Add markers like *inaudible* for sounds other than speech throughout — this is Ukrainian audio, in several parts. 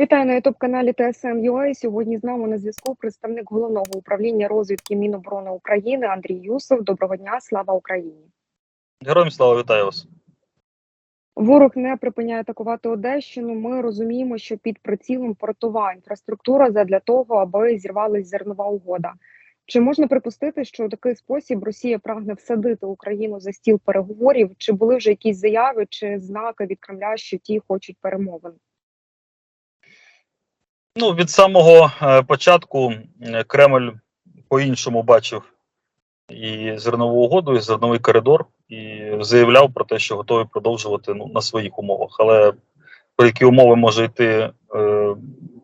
Вітаю на ютуб каналі ТСН.UA. Сьогодні з нами на зв'язку представник головного управління розвідки Міноборони України Андрій Юсов. Доброго дня, слава Україні! Героям слава вітаю вас. Ворог не припиняє атакувати Одещину. Ми розуміємо, що під прицілом портова інфраструктура задля того, аби зірвалась зернова угода. Чи можна припустити, що у такий спосіб Росія прагне всадити Україну за стіл переговорів? Чи були вже якісь заяви чи знаки від Кремля, що ті хочуть перемовин? Ну, від самого е, початку Кремль по-іншому бачив і зернову угоду, і зерновий коридор, і заявляв про те, що готовий продовжувати ну, на своїх умовах. Але про які умови може йти, е,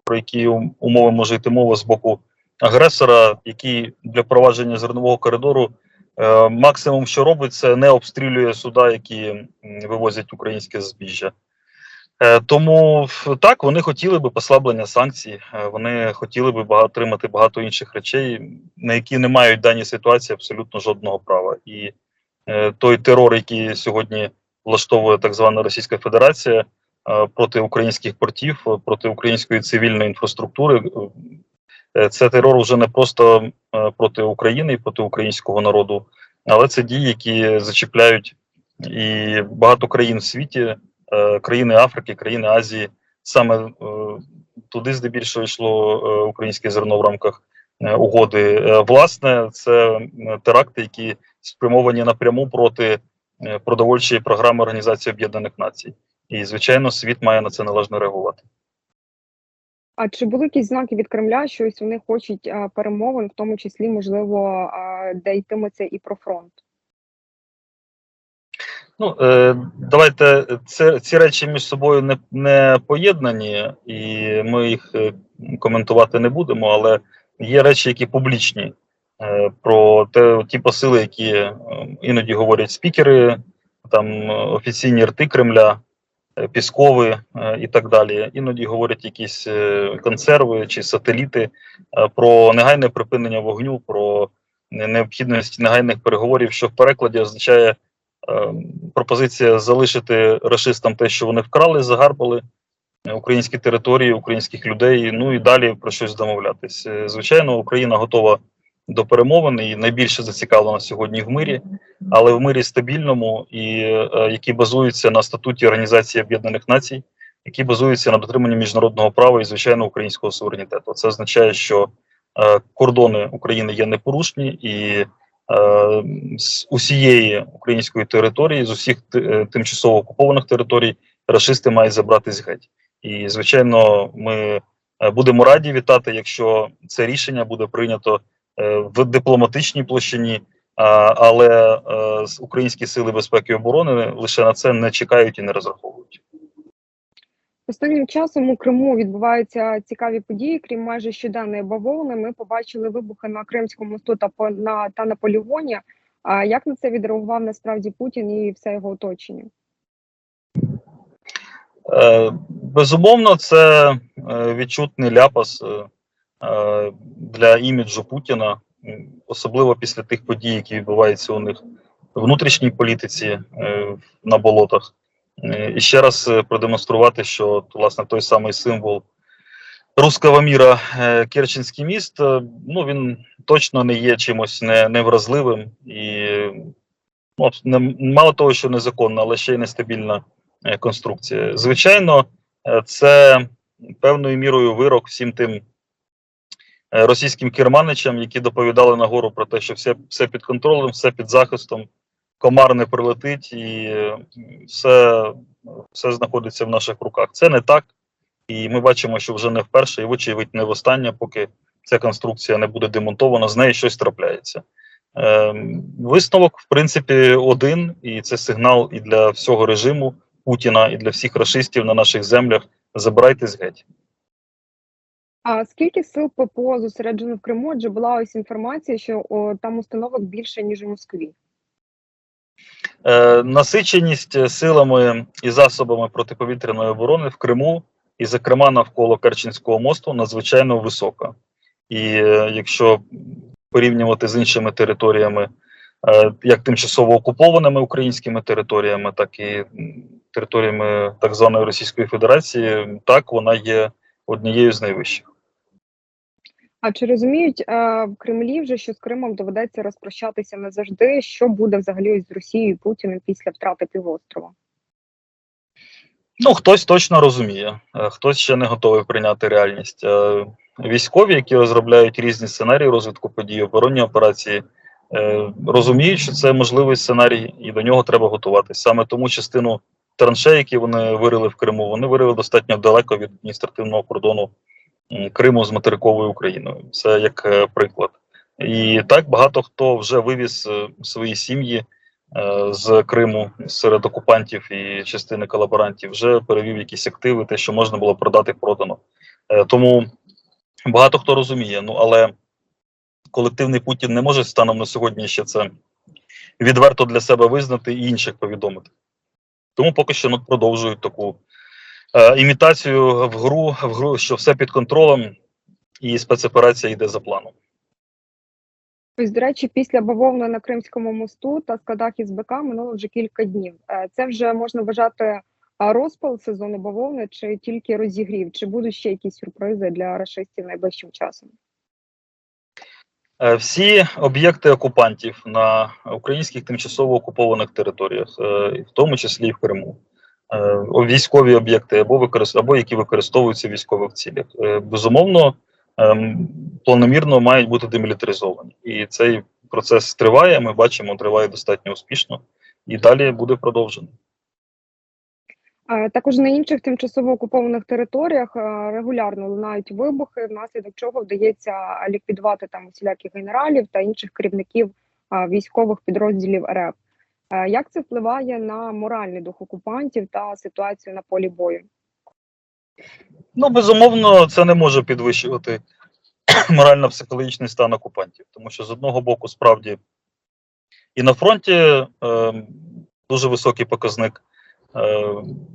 про які умови може йти мова з боку агресора, який для провадження зернового коридору е, максимум, що робить, це не обстрілює суда, які вивозять українське збіжжя. Е, Тому так вони хотіли би послаблення санкцій, е, вони хотіли би багато отримати багато інших речей, на які не мають в даній ситуації абсолютно жодного права. І е, той терор, який сьогодні влаштовує так звана Російська Федерація проти українських портів, проти української цивільної інфраструктури, це терор вже не просто проти України і проти українського народу, але це дії, які зачіпляють і багато країн в світі країни Африки, країни Азії. Саме е, туди здебільшого йшло е, українське зерно в рамках е, угоди. Е, власне, це е, теракти, які спрямовані напряму проти е, продовольчої програми Організації Об'єднаних Націй. І, звичайно, світ має на це належно реагувати. А чи були якісь знаки від Кремля, що ось вони хочуть перемовин, в тому числі, можливо, де йтиметься і про фронт? Ну, е, давайте це, ці речі між собою не, не поєднані, і ми їх е, коментувати не будемо, але є речі, які публічні е, про те, ті посили, які е, іноді говорять спікери, там е, офіційні рти Кремля, е, Піскови е, і так далі. Іноді говорять якісь е, консерви чи сателіти е, про негайне припинення вогню, про необхідність негайних переговорів, що в перекладі означає е, пропозиція залишити рашистам те, що вони вкрали, загарбали е, українські території, українських людей. Ну і далі про щось домовлятись. Е, Звичайно, Україна готова до перемовин і найбільше зацікавлена сьогодні в мирі, але в мирі стабільному і е, який базується на статуті Організації Об'єднаних Націй, який базується на дотриманні міжнародного права і звичайно українського суверенітету. Це означає, що кордони України є непорушні і з усієї української території, з усіх е, тимчасово окупованих територій, рашисти мають забратись геть. І звичайно, ми е, будемо раді вітати, якщо це рішення буде прийнято е, в дипломатичній площині. Але е, українські сили безпеки і оборони лише на це не чекають і не розраховують. Останнім часом у Криму відбуваються цікаві події. Крім майже щоденної бавовни, ми побачили вибухи на Кримському мосту та по на та на полігоні. А як на це відреагував насправді Путін і все його оточення? Е, Безумовно, це е, відчутний ляпас е, для іміджу Путіна, особливо після тих подій, які відбуваються у них внутрішній політиці на болотах. Е, І ще раз е, продемонструвати, що власне той самий символ руского міра е, Керченський міст, ну він точно не є чимось не, невразливим і ну, не, мало того, що незаконна, але ще й нестабільна конструкція. Звичайно, це певною мірою вирок всім тим російським керманичам, які доповідали нагору про те, що все, все під контролем, все під захистом, комар не прилетить і е, все, все знаходиться в наших руках. Це не так. І ми бачимо, що вже не вперше, і вочевидь не востаннє, поки ця конструкція не буде демонтована, з нею щось трапляється. Ем, висновок, в принципі, один, і це сигнал і для всього режиму Путіна, і для всіх рашистів на наших землях. Забирайтесь геть. А скільки сил ППО зосереджено в Криму? Адже була ось інформація, що о, там установок більше ніж у Москві. Е, насиченість силами і засобами протиповітряної оборони в Криму, і, зокрема, навколо Керченського мосту, надзвичайно висока. І е, якщо порівнювати з іншими територіями, е, як тимчасово окупованими українськими територіями, так і територіями так званої Російської Федерації, так вона є однією з найвищих. А чи розуміють е, в Кремлі вже, що з Кримом доведеться розпрощатися назавжди? Що буде взагалі з Росією і Путіним після втрати півострова? Ну, хтось точно розуміє, е, хтось ще не готовий прийняти реальність. Е, Військові, які розробляють різні сценарії розвитку подій, оборонні операції, е, розуміють, що це можливий сценарій, і до нього треба готуватись. Саме тому частину траншей, які вони вирили в Криму, вони вирили достатньо далеко від адміністративного кордону Криму з материковою Україною. Це як е, приклад. І так багато хто вже вивіз е, свої сім'ї е, з Криму серед окупантів і частини колаборантів, вже перевів якісь активи, те, що можна було продати, продано. Тому багато хто розуміє. Ну але колективний Путін не може станом на сьогодні ще це відверто для себе визнати і інших повідомити. Тому поки що ну, продовжують таку імітацію в гру, в гру, що все під контролем, і спецоперація йде за планом. Ось, до речі, після бавовни на Кримському мосту та складах із БК минуло вже кілька днів. Е, Це вже можна вважати розпал сезону бавовни чи тільки розігрів? Чи будуть ще якісь сюрпризи для рашистів найближчим часом? Е, Всі об'єкти окупантів на українських тимчасово окупованих територіях, е, в тому числі і в Криму, е, військові об'єкти або використ... або які використовуються в військових цілях, е, безумовно, ем, планомірно мають бути демілітаризовані. І цей процес триває. Ми бачимо, триває достатньо успішно, і далі буде продовжено. Е, Також на інших тимчасово окупованих територіях е, регулярно лунають вибухи, внаслідок чого вдається ліквідувати там усіляких генералів та інших керівників е, військових підрозділів РФ. Е, Як це впливає на моральний дух окупантів та ситуацію на полі бою? Ну, безумовно, це не може підвищувати *clears throat* морально-психологічний стан окупантів, тому що з одного боку, справді, і на фронті е, дуже високий показник е,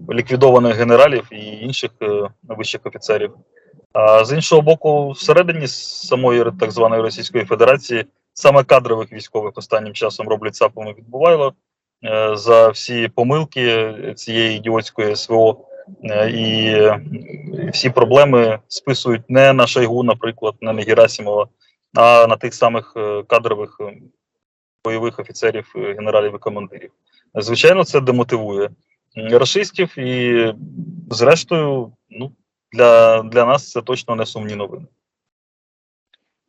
ліквідованих генералів і інших е, вищих офіцерів. А з іншого боку, всередині самої так званої Російської Федерації саме кадрових військових останнім часом роблять цапами відбувайло е, за всі помилки цієї ідіотської СВО. Е, І е, всі проблеми списують не на Шойгу, наприклад, не на Герасимова, а на тих самих кадрових бойових офіцерів, генералів і командирів. Звичайно, це демотивує м, рашистів, і зрештою, ну для, для нас це точно не сумні новини.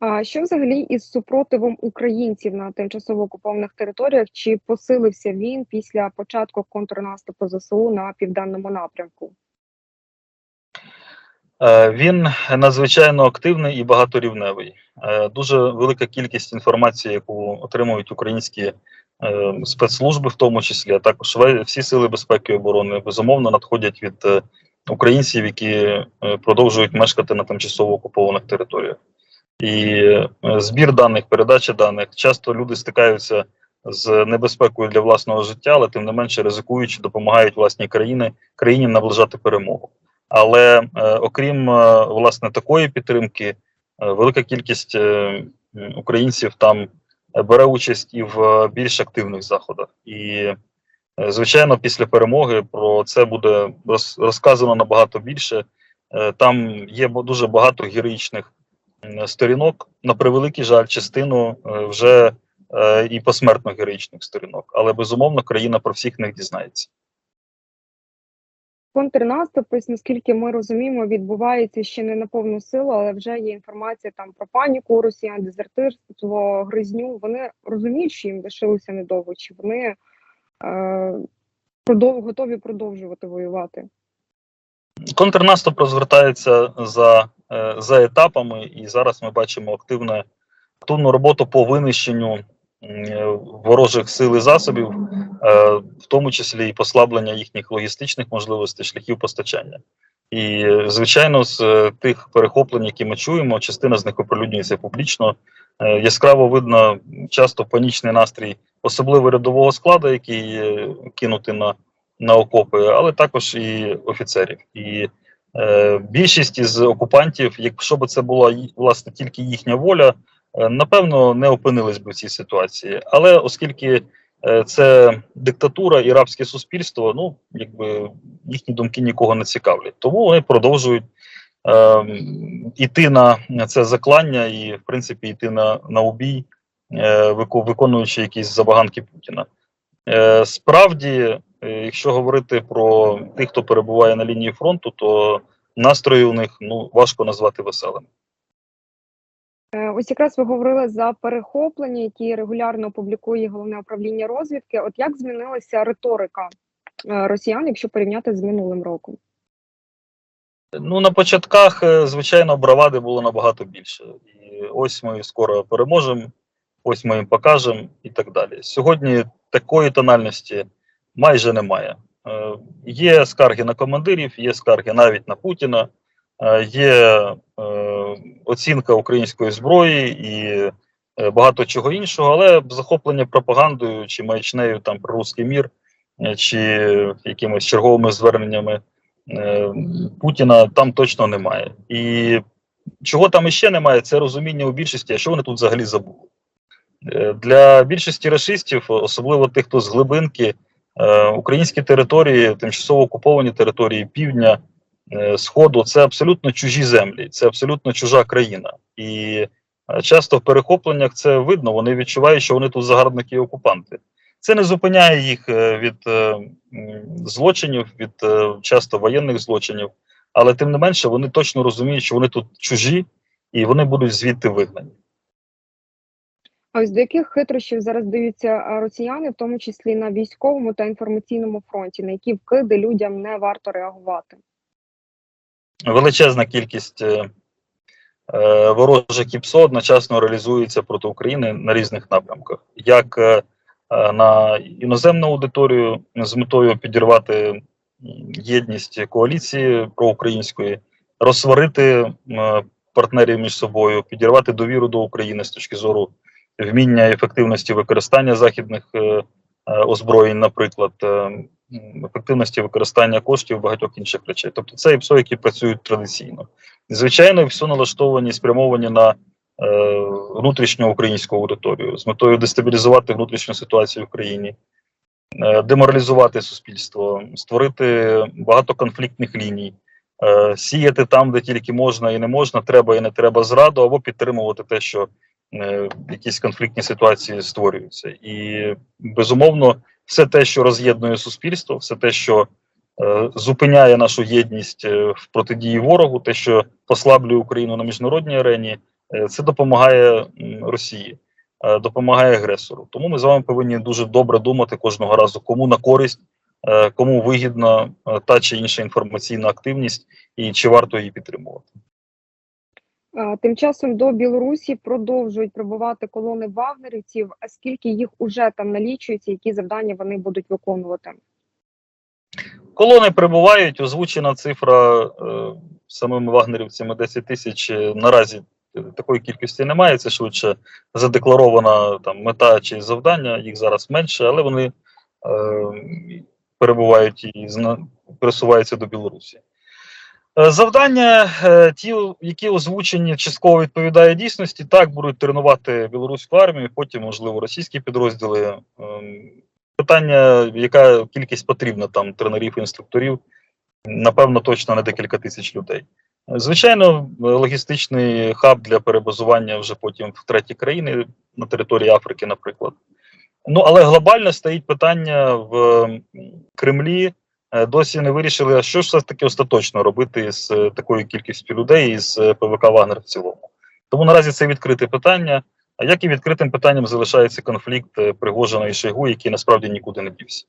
А що взагалі із супротивом українців на тимчасово окупованих територіях? Чи посилився він після початку контрнаступу ЗСУ на південному напрямку? Е, Він надзвичайно активний і багаторівневий. Е, Дуже велика кількість інформації, яку отримують українські е, спецслужби, в тому числі, а також всі сили безпеки і оборони, безумовно надходять від українців, які продовжують мешкати на тимчасово окупованих територіях. І е, збір даних, передача даних. Часто люди стикаються з небезпекою для власного життя, але тим не менше ризикуючи, допомагають власній країні країні наближати перемогу. Але е, окрім е, власне такої підтримки, велика кількість українців там бере участь і в більш активних заходах. І, звичайно, після перемоги про це буде роз, розказано набагато більше. Там є дуже багато героїчних сторінок. На превеликий жаль, частину е, вже е, і посмертно героїчних сторінок. Але безумовно країна про всіх них дізнається. Контрнаступ, ось наскільки ми розуміємо, відбувається ще не на повну силу, але вже є інформація там про паніку росіян, дезертирство, гризню. Вони розуміють, що їм лишилося недовго, чи вони е, готові продовжувати воювати. Контрнаступ розвертається за, е, за етапами, і зараз ми бачимо активне, активну роботу по винищенню ворожих сил і засобів, е, в тому числі і послаблення їхніх логістичних можливостей, шляхів постачання. І, е, звичайно, з е, тих перехоплень, які ми чуємо, частина з них оприлюднюється публічно. Е, Яскраво видно часто панічний настрій, особливо рядового складу, який е, кинутий на на окопи, але також і офіцерів. І е, більшість із окупантів, якщо б це була власне тільки їхня воля, е, напевно, не опинились би в цій ситуації. Але оскільки е, це диктатура і рабське суспільство, ну якби їхні думки нікого не цікавлять. Тому вони продовжують ем, іти на це заклання і, в принципі, йти на, на убій, е, виконуючи якісь забаганки Путіна. Е, Справді, е, якщо говорити про тих, хто перебуває на лінії фронту, то настрої у них ну важко назвати веселими. Е, Ось якраз ви говорили за перехоплення, які регулярно публікує головне управління розвідки. От як змінилася риторика е, росіян, якщо порівняти з минулим роком? Ну на початках, е, звичайно, бравади було набагато більше. І ось ми скоро переможемо, ось ми їм покажемо і так далі. Сьогодні такої тональності майже немає. Е, Є скарги на командирів, є скарги навіть на Путіна, е, є е, оцінка української зброї і багато чого іншого, але захоплення пропагандою чи маячнею там про русський мір, чи якимись черговими зверненнями Путіна там точно немає. І чого там іще немає, це розуміння у більшості, а що вони тут взагалі забули. Для більшості расистів, особливо тих, хто з глибинки, українські території, тимчасово окуповані території півдня, е, сходу це абсолютно чужі землі, це абсолютно чужа країна. І е, часто в перехопленнях це видно, вони відчувають, що вони тут загарбники і окупанти. Це не зупиняє їх е, від е, злочинів, від е, часто воєнних злочинів, але тим не менше вони точно розуміють, що вони тут чужі і вони будуть звідти вигнані. Ось до яких хитрощів зараз даються росіяни, в тому числі на військовому та інформаційному фронті, на які вкиди людям не варто реагувати? величезна кількість е, е, ворожих КІПСО одночасно реалізується проти України на різних напрямках, як е, е, на іноземну аудиторію з метою підірвати єдність коаліції проукраїнської, розсварити е, партнерів між собою, підірвати довіру до України з точки зору вміння і ефективності використання західних е, е, озброєнь, наприклад, е, ефективності використання коштів багатьох інших речей. Тобто це ІПСО, які працюють традиційно. Звичайно, ІПСО налаштовані, спрямовані на внутрішню українську аудиторію з метою дестабілізувати внутрішню ситуацію в країні, деморалізувати суспільство, створити багато конфліктних ліній, сіяти там, де тільки можна і не можна, треба і не треба зраду, або підтримувати те, що якісь конфліктні ситуації створюються. І безумовно, все те, що роз'єднує суспільство, все те, що е, зупиняє нашу єдність е, в протидії ворогу, те, що послаблює Україну на міжнародній арені, е, це допомагає Росії, е, допомагає агресору. Тому ми з вами повинні дуже добре думати кожного разу, кому на користь, е, кому вигідна е, та чи інша інформаційна активність, і чи варто її підтримувати. Тим часом до Білорусі продовжують прибувати колони вагнерівців. А скільки їх уже там налічується, які завдання вони будуть виконувати? Колони прибувають, озвучена цифра е, самими вагнерівцями 10 тисяч. е, Наразі е, такої кількості немає. Це швидше задекларована там мета чи завдання. Їх зараз менше, але вони е, перебувають і зна- пересуваються до Білорусі. Е, Завдання, е, ті, які озвучені, частково відповідає дійсності. Так будуть тренувати білоруську армію, потім, можливо, російські підрозділи. Ем, Питання, яка кількість потрібна там тренерів, інструкторів, напевно, точно не декілька тисяч людей. Звичайно, логістичний хаб для перебазування вже потім в треті країни на території Африки, наприклад. Ну але глобально стоїть питання в Кремлі. Е, Досі не вирішили, а що ж все ж таки остаточно робити з е, такою кількістю людей і з е, ПВК Вагнер в цілому. Тому наразі це відкрите питання. А як і відкритим питанням залишається конфлікт Пригожина і Шойгу, який насправді нікуди не дівся.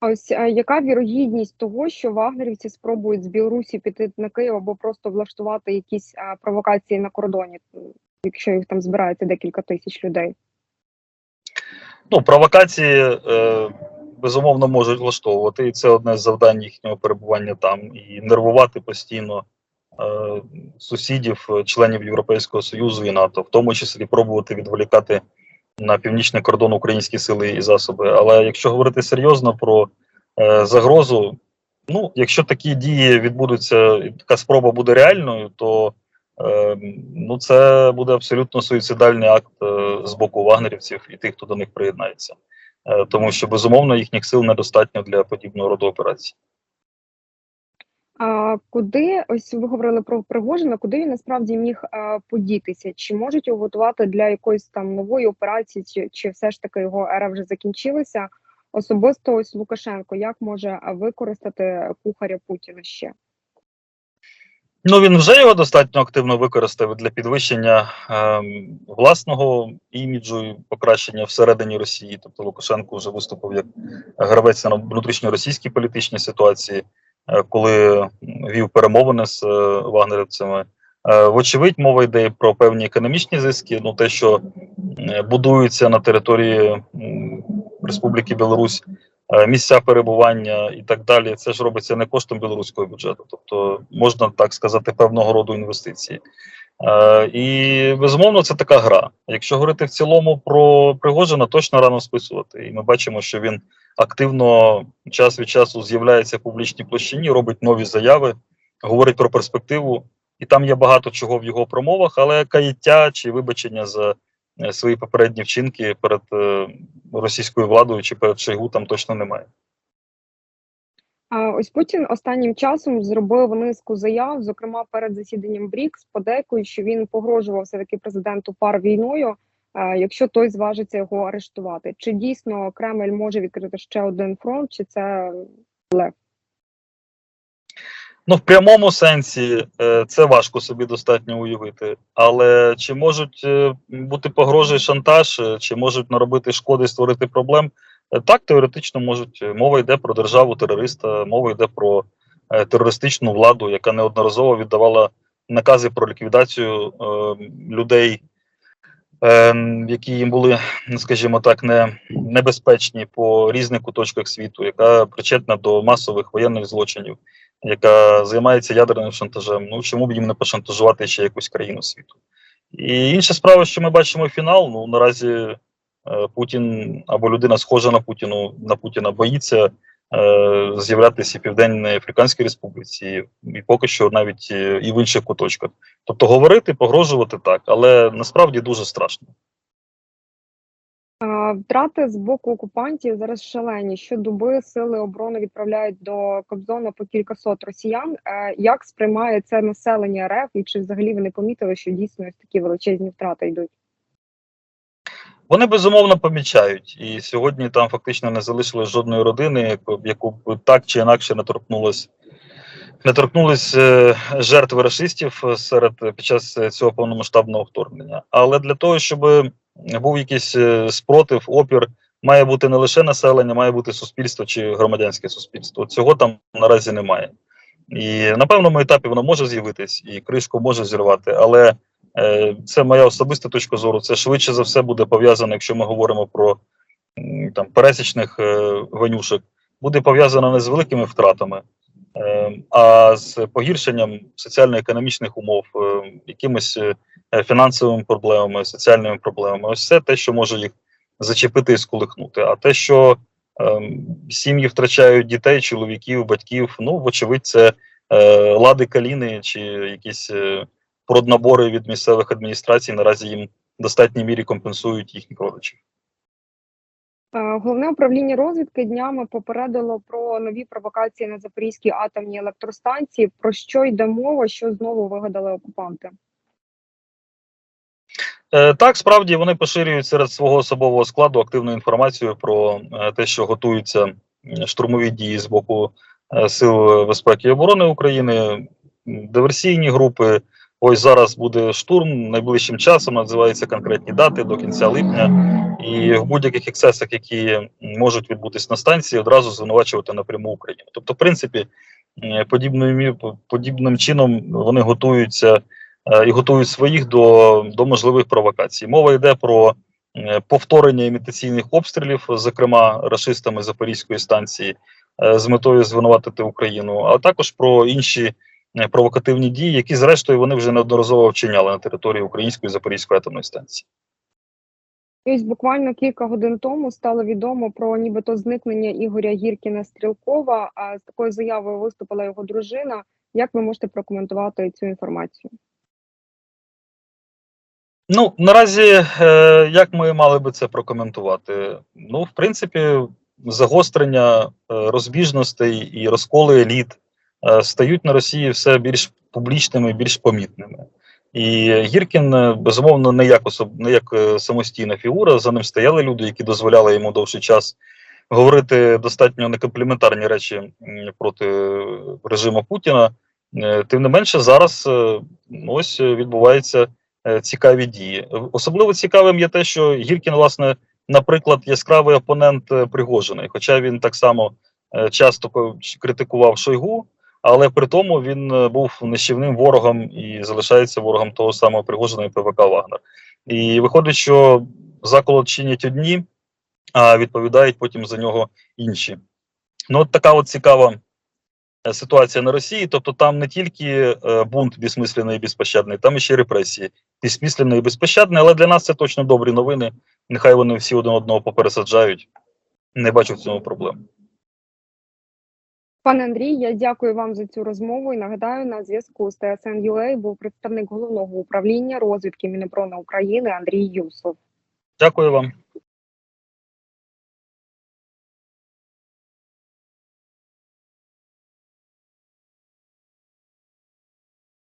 Ось е, яка вірогідність того, що вагнерівці спробують з Білорусі піти на Київ або просто влаштувати якісь е, провокації на кордоні, якщо їх там збирається декілька тисяч людей? Ну, провокації е, безумовно можуть влаштовувати, і це одне з завдань їхнього перебування там, і нервувати постійно е, сусідів, членів Європейського Союзу і НАТО, в тому числі пробувати відволікати на північний кордон українські сили і засоби. Але якщо говорити серйозно про е, загрозу, ну, якщо такі дії відбудуться, і така спроба буде реальною, то е, ну, це буде абсолютно суїцидальний акт е, з боку вагнерівців і тих, хто до них приєднається. Е, тому що безумовно їхніх сил недостатньо для подібного роду операцій. А куди ось ви говорили про Пригожина, куди він насправді міг е, подітися? Чи можуть його готувати для якоїсь там нової операції, чи, чи все ж таки його ера вже закінчилася? Особисто ось Лукашенко як може використати кухаря Путіна ще? Ну він вже його достатньо активно використав для підвищення ем, власного іміджу і покращення всередині Росії. Тобто Лукашенко вже виступив як гравець на внутрішньоросійській політичній ситуації, е, коли вів перемовини з е, вагнерівцями. Е, Вочевидь, мова йде про певні економічні зиски. Ну те, що е, будуються на території Республіки Білорусь е, місця перебування і так далі. Це ж робиться не коштом білоруського бюджету, тобто можна так сказати, певного роду інвестиції. Е, і безумовно, це така гра. Якщо говорити в цілому про Пригожина, точно рано списувати. І ми бачимо, що він активно час від часу з'являється в публічній площині, робить нові заяви, говорить про перспективу. І там є багато чого в його промовах, але каяття чи вибачення за е, свої попередні вчинки перед е, російською владою чи перед Шойгу там точно немає. Ось Путін останнім часом зробив низку заяв, зокрема перед засіданням БРІКС, подейкують, що він погрожував все таки президенту пар війною, е, якщо той зважиться його арештувати. Чи дійсно Кремль може відкрити ще один фронт, чи це блеф? Ну, в прямому сенсі е, це важко собі достатньо уявити. Але чи можуть е, бути погрози і шантаж, е, чи можуть наробити шкоди, створити проблем? Так, теоретично можуть. Мова йде про державу терориста, мова йде про терористичну владу, яка неодноразово віддавала накази про ліквідацію людей, які їм були, скажімо так, не небезпечні по різних куточках світу, яка причетна до масових воєнних злочинів яка займається ядерним шантажем. Ну чому б їм не пошантажувати ще якусь країну світу? І інша справа, що ми бачимо фінал. Ну наразі е, Путін або людина схожа на Путіну на Путіна боїться е, з'являтися в Південній Африканській Республіці, і поки що навіть е, і в інших куточках. Тобто говорити, погрожувати так, але насправді дуже страшно. Втрати з боку окупантів зараз шалені. Щодоби сили оборони відправляють до Кобзона по кількасот росіян. Е, Як сприймає це населення РФ і чи взагалі вони помітили, що дійсно ось такі величезні втрати йдуть? Вони безумовно помічають, і сьогодні там фактично не залишилось жодної родини, яку, б так чи інакше не торкнулось, не торкнулись е, жертви расистів серед під час цього повномасштабного вторгнення. Але для того, щоб був якийсь е, спротив, опір, має бути не лише населення, має бути суспільство чи громадянське суспільство. Цього там наразі немає. І на певному етапі воно може з'явитись, і кришку може зірвати, але Е, Це моя особиста точка зору. Це швидше за все буде пов'язано, якщо ми говоримо про там пересічних е, ванюшек, буде пов'язано не з великими втратами, е, а з погіршенням соціально-економічних умов, е, якимись е, фінансовими проблемами, соціальними проблемами. Ось це те, що може їх зачепити і сколихнути. А те, що е, сім'ї втрачають дітей, чоловіків, батьків, ну вочевидь, це е, лади каліни чи якісь. Е, проднабори від місцевих адміністрацій наразі їм в достатній мірі компенсують їхніх родичів. Е, Головне управління розвідки днями попередило про нові провокації на Запорізькій атомній електростанції. Про що йде мова, що знову вигадали окупанти? Е, так, справді вони поширюють серед свого особового складу активну інформацію про е, те, що готуються штурмові дії з боку е, Сил безпеки і оборони України, диверсійні групи. Ось зараз буде штурм найближчим часом. Називаються конкретні дати до кінця липня. І в будь-яких ексцесах, які можуть відбутись на станції, одразу звинувачувати напряму Україну. Тобто, в принципі, м, подібною подібним чином вони готуються і готують своїх до, до можливих провокацій. Мова йде про е, повторення імітаційних обстрілів, зокрема рашистами Запорізької станції, е, з метою звинуватити Україну, а також про інші е, провокативні дії, які, зрештою, вони вже неодноразово вчиняли на території Української Запорізької атомної станції. І Ось буквально кілька годин тому стало відомо про нібито зникнення Ігоря Гіркіна Стрілкова. А з такою заявою виступила його дружина. Як ви можете прокоментувати цю інформацію? Ну, наразі, е, як ми мали би це прокоментувати? Ну, в принципі, загострення е, розбіжностей і розколи еліт е, стають на Росії все більш публічними, більш помітними. І Гіркін, безумовно, не як особ... не як самостійна фігура. За ним стояли люди, які дозволяли йому довший час говорити достатньо некомпліментарні речі проти режиму Путіна. Тим не менше, зараз ось відбуваються е, цікаві дії. Особливо цікавим є те, що Гіркін, власне, наприклад, яскравий опонент е, Пригожина, хоча він так само е, часто критикував Шойгу, але при тому він е, був нищівним ворогом і залишається ворогом того самого Пригожина і ПВК Вагнер. І виходить, що заколот чинять одні, а відповідають потім за нього інші. Ну, от така от цікава е, ситуація на Росії. Тобто, там не тільки е, бунт безсмислений і безпощадний, там ще й репресії. Безсмисленний і безпощадний, але для нас це точно добрі новини. Нехай вони всі один одного попересаджають. Не бачу в цьому проблем. Пане Андрій, я дякую вам за цю розмову і нагадаю, на зв'язку з ТСН.UA був представник головного управління розвідки Міноборони України Андрій Юсов. Дякую вам.